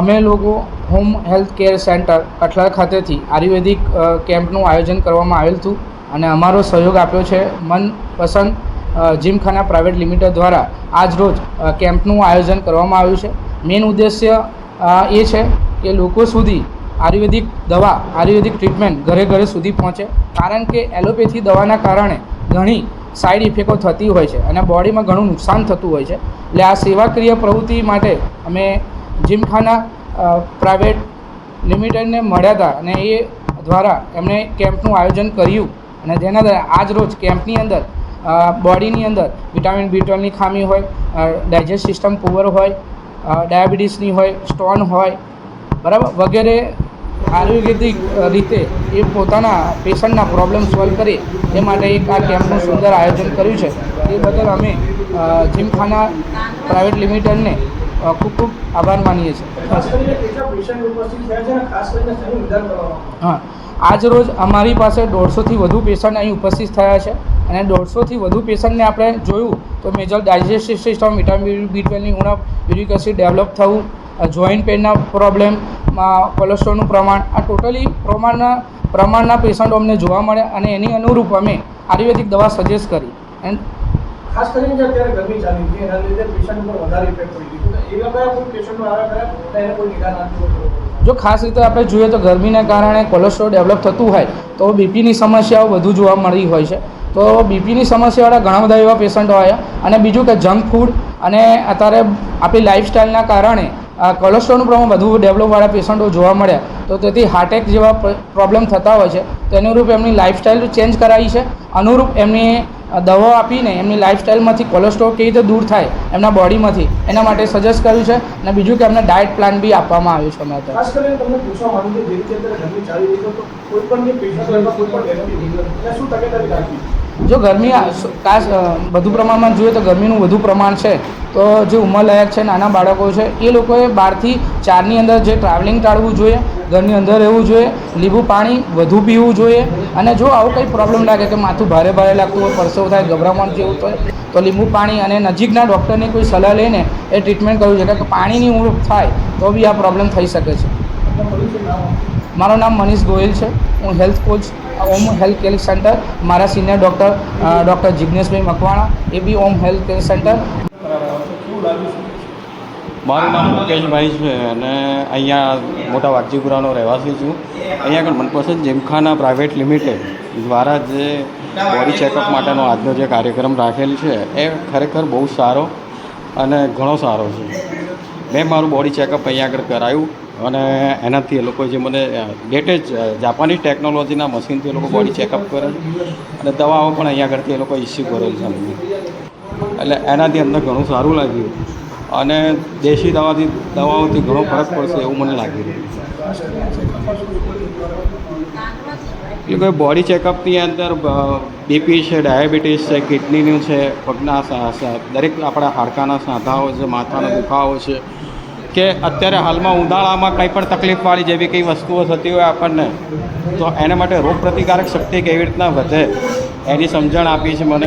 અમે લોકો home health care centre Kathlal ખાતેથી આયુર્વેદિક કેમ્પનું આયોજન કરવામાં આવેલ હતું અને અમારો સહયોગ આપ્યો છે મનપસંદ જીમખાના પ્રાઇવેટ લિમિટેડ દ્વારા આજ રોજ કેમ્પનું આયોજન કરવામાં આવ્યું છે. મેઇન ઉદ્દેશ્ય એ છે કે લોકો સુધી આયુર્વેદિક દવા, આયુર્વેદિક ટ્રીટમેન્ટ ઘરે ઘરે સુધી પહોંચે. કારણ કે એલોપેથી દવાના કારણે ઘણી સાઈડ ઇફેક્ટો થતી હોય છે અને બોડીમાં ઘણું નુકસાન થતું હોય છે. એટલે આ સેવાક્રિય પ્રવૃત્તિ માટે અમે જીમખાના પ્રાઇવેટ લિમિટેડને મળ્યા હતા અને એ દ્વારા એમણે કેમ્પનું આયોજન કર્યું. અને જેના દ્વારા આજ રોજ કેમ્પની અંદર બોડીની અંદર વિટામિન બી ટ્વેલ્વની ખામી હોય ડાયજેસ્ટ સિસ્ટમ પુઅર હોય ડાયાબિટીસની હોય, સ્ટોન હોય, બરાબર, વગેરે આયુર્વેદિક રીતે એ પોતાના પેશન્ટના પ્રોબ્લેમ સોલ્વ કરે એ માટે એક આ કેમ્પનું સુંદર આયોજન કર્યું છે. એ બદલ અમે જીમખાના પ્રાઇવેટ લિમિટેડને ખૂબ ખૂબ આભાર માનીએ છીએ? હા આજ રોજ અમારી પાસે દોઢસોથી વધુ પેશન્ટ અહીં ઉપસ્થિત થયા છે અને દોઢસોથી વધુ પેશન્ટને આપણે જોયું તો major digestive system vitamin B ટ્વેલ્વની ઉણપ યુરિક એસિડ ડેવલપ થવું જોઈન્ટ પેનના પ્રોબ્લેમ કોલેસ્ટ્રોલનું પ્રમાણ આ ટોટલી પ્રમાણના પ્રમાણના પેશન્ટો અમને જોવા મળ્યા અને એની અનુરૂપ અમે આયુર્વેદિક દવા સજેસ્ટ કરી એન્ડ ખાસ કરીને જે અત્યારે ગરમી ચાલી હતી એના લીધે પેશન્ટ પર વધારે ઇફેક્ટ પડી ગઈ તો એવા કયા કોઈ પેશન્ટો આવ્યા તો એને કોઈ નિદાન આપ્યું જો ખાસ રીતે આપણે જોઈએ તો ગરમીના કારણે કોલેસ્ટ્રોલ ડેવલપ થતું હોય, તો બીપીની સમસ્યાઓ વધુ જોવા મળી હોય છે. તો બીપીની સમસ્યાવાળા ઘણા બધા એવા પેશન્ટો આવ્યા અને બીજું કે જંક ફૂડ અને અત્યારે આપણી લાઇફસ્ટાઈલના કારણે કોલેસ્ટ્રોલનું પ્રમાણ વધુ ડેવલપવાળા પેશન્ટો જોવા મળ્યા, તો તેથી હાર્ટેક જેવા પ્રોબ્લેમ થતા હોય છે. તો અનુરૂપ એમની લાઇફસ્ટાઈલ ચેન્જ કરાવી છે. અનુરૂપ એમની દવાઓ આપીને એમની લાઇફસ્ટાઈલમાંથી કોલેસ્ટ્રોલ કેવી રીતે દૂર થાય, એમના બોડીમાંથી એના માટે સજેસ્ટ કર્યું છે. અને બીજું કે એમને ડાયટ પ્લાન બી આપવામાં આવ્યું છે અમે અત્યારે જે ગરમી ખાસ વધુ પ્રમાણમાં જોઈએ તો ગરમીનું વધુ પ્રમાણ છે, તો જે ઉંમરલાયક છે નાના બાળકો છે, એ લોકોએ બારથી ચારની અંદર જે ટ્રાવેલિંગ ટાળવું જોઈએ, ઘરની અંદર રહેવું જોઈએ, લીંબુ પાણી વધુ પીવું જોઈએ, અને જો આવું કંઈ પ્રોબ્લેમ લાગે કે માથું ભારે ભારે લાગતું હોય, પરસેવો થાય, ગભરામણ જેવું હોય તો લીંબુ પાણી અને નજીકના ડૉક્ટરની કોઈ સલાહ લઈને એ ટ્રીટમેન્ટ કરવું જોઈએ. કે પાણીની ઉણપ થાય, તો બી આ પ્રોબ્લેમ થઈ શકે છે. મારું નામ મનીષ ગોયલ છે. હું health coach, Om health care centre, મારા senior doctor doctor Jigneshbhai Makwana, A B Om health care centre. મારું નામ મુકેશભાઈ છે અને અહીંયા મોટા વાઘજીપુરાનો રહેવાસી છું. અહીંયા આગળ મનપસંદ જીમખાના પ્રાઇવેટ લિમિટેડ દ્વારા જે બોડી ચેકઅપ માટેનો આજનો જે કાર્યક્રમ રાખેલ છે, એ ખરેખર બહુ સારો અને ઘણો સારો છે. મેં મારું બોડી ચેકઅપ અહીંયા આગળ કરાયું. અને એનાથી એ લોકો જે મને લેટેસ્ટ જાપાનીઝ ટેકનોલોજીના મશીનથી એ લોકો બોડી ચેકઅપ કરે છે. અને દવાઓ પણ અહીંયા આગળથી એ લોકો ઇસ્યુ કરેલ છે અમને એટલે એનાથી અમને ઘણું સારું લાગ્યું. અને દેશી દવાથી, દવાઓથી ઘણો ફરક પડશે એવું મને લાગી રહ્યું એટલે કોઈ બોડી ચેકઅપની અંદર બીપી છે ડાયાબિટીસ છે કિડનીનું છે, પગના દરેક આપણા હાડકાના સાંધાઓ છે, માથાનો દુખાવો છે કે અત્યારે હાલમાં ઉનાળામાં કંઈ પણ તકલીફવાળી જેવી કંઈ વસ્તુઓ થતી હોય આપણને, તો એના માટે રોગપ્રતિકારક શક્તિ કેવી રીતના વધે, એની સમજણ આપી છે મને